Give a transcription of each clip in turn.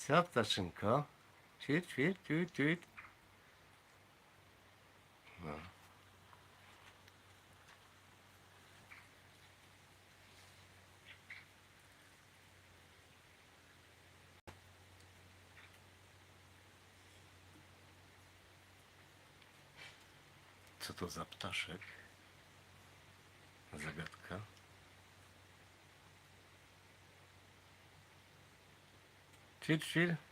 Co, ptaszynko? Ćwit, ćwit, ćwit, ćwit. No. Co to za ptaszek? Zagadka. Ćwit, ćwit.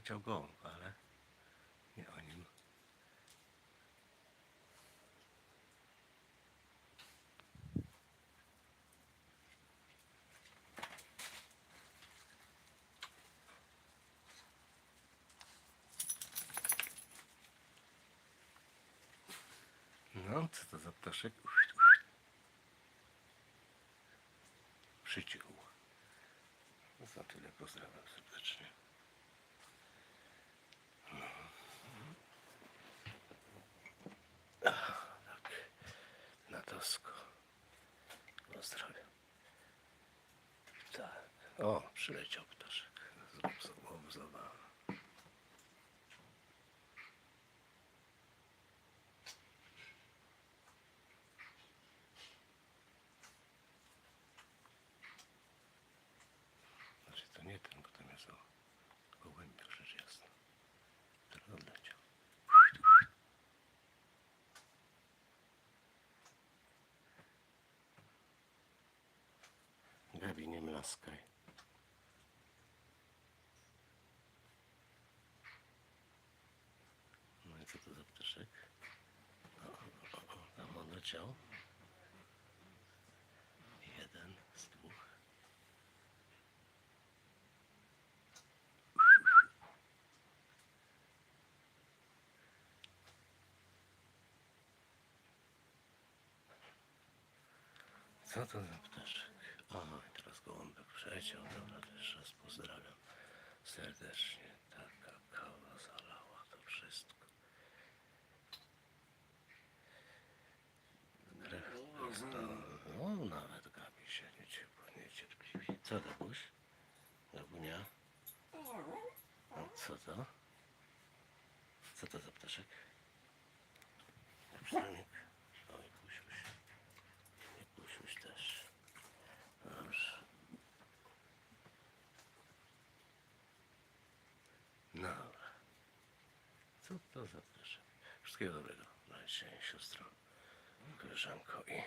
To odleciał gołąb, ale nie o nim. No, co to za ptaszek? Przyciął. Za tyle pozdrawiam serdecznie. Tak, na tosko. Pozdrawiam. Tak. O, przyleciał Mlaskaj. No i co to za ptaszek? O, o, o, o, tam odleciał. Jeden z dwóch. Co to za ptaszek? O, teraz gołąbek przeciął. Dobra, jeszcze raz pozdrawiam serdecznie. Taka kawa zalała to wszystko. Krew jest, no, no, nawet Gabi się nie ciepło, niecierpliwi. Co to, Buś? Gabunia? No, co to? Co to za ptaszek? Oj, Busiuś. Nie Busiuś też. Dobrze. Dobra. To za ptaszek? Wszystkiego dobrego. Na dzisiaj siostro, koleżanko i.